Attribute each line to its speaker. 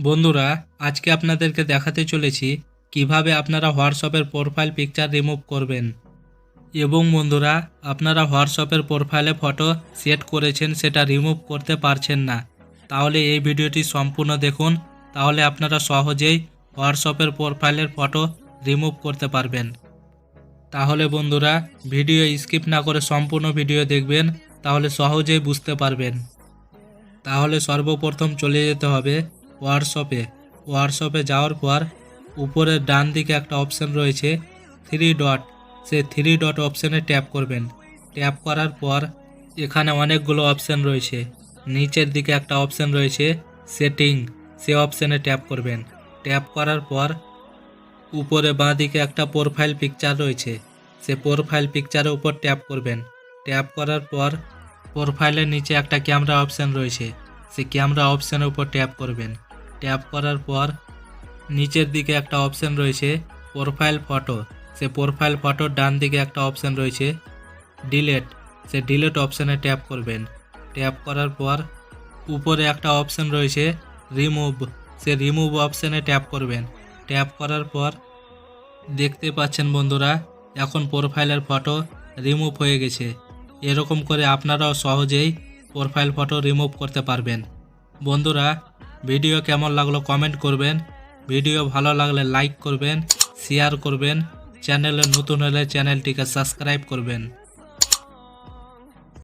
Speaker 1: বন্ধুরা, আজকে আপনাদেরকে দেখাতে চলেছি কীভাবে আপনারা হোয়াটসঅ্যাপের প্রোফাইল পিকচার রিমুভ করবেন। এবং বন্ধুরা, আপনারা হোয়াটসঅ্যাপের প্রোফাইলে ফটো সেট করেছেন, সেটা রিমুভ করতে পারছেন না। তাহলে এই ভিডিওটি সম্পূর্ণ দেখুন, তাহলে আপনারা সহজেই হোয়াটসঅ্যাপের প্রোফাইলের ফটো রিমুভ করতে পারবেন। তাহলে বন্ধুরা, ভিডিও স্কিপ না করে সম্পূর্ণ ভিডিও দেখবেন, তাহলে সহজেই বুঝতে পারবেন। তাহলে সর্বপ্রথম চলে যেতে হবে হোয়াটসঅ্যাপে হোয়াটসঅ্যাপে যাওয়ার পর উপরের ডান দিকে একটা অপশান রয়েছে থ্রি ডট সে থ্রি ডট অপশানে ট্যাপ করবেন। ট্যাপ করার পর এখানে অনেকগুলো অপশান রয়েছে। নিচের দিকে একটা অপশান রয়েছে সেটিং সে অপশানে ট্যাপ করবেন। ট্যাপ করার পর উপরে বাঁ দিকে একটা প্রোফাইল পিকচার রয়েছে। সে প্রোফাইল পিকচারের উপর ট্যাপ করবেন। ট্যাপ করার পর প্রোফাইলের নিচে একটা ক্যামেরা অপশান রয়েছে। সে ক্যামেরা অপশানের উপর ট্যাপ করবেন। ট্যাপ করার পর নিচের দিকে একটা অপশান রয়েছে প্রোফাইল ফটো সে প্রোফাইল ফটোর ডান দিকে একটা অপশান রয়েছে ডিলেট সে ডিলেট অপশানে ট্যাপ করবেন। ট্যাপ করার পর উপরে একটা অপশান রয়েছে রিমুভ সে রিমুভ অপশানে ট্যাপ করবেন। ট্যাপ করার পর দেখতে পাচ্ছেন বন্ধুরা, এখন প্রোফাইলের ফটো রিমুভ হয়ে গেছে। এরকম করে আপনারাও সহজেই প্রোফাইল ফটো রিমুভ করতে পারবেন। বন্ধুরা ভিডিও কেমন লাগল কমেন্ট করবেন। ভিডিও ভালো লাগলে লাইক করবেন শেয়ার করবেন। চ্যানেলে নতুন হলে চ্যানেলটিকে সাবস্ক্রাইব করবেন।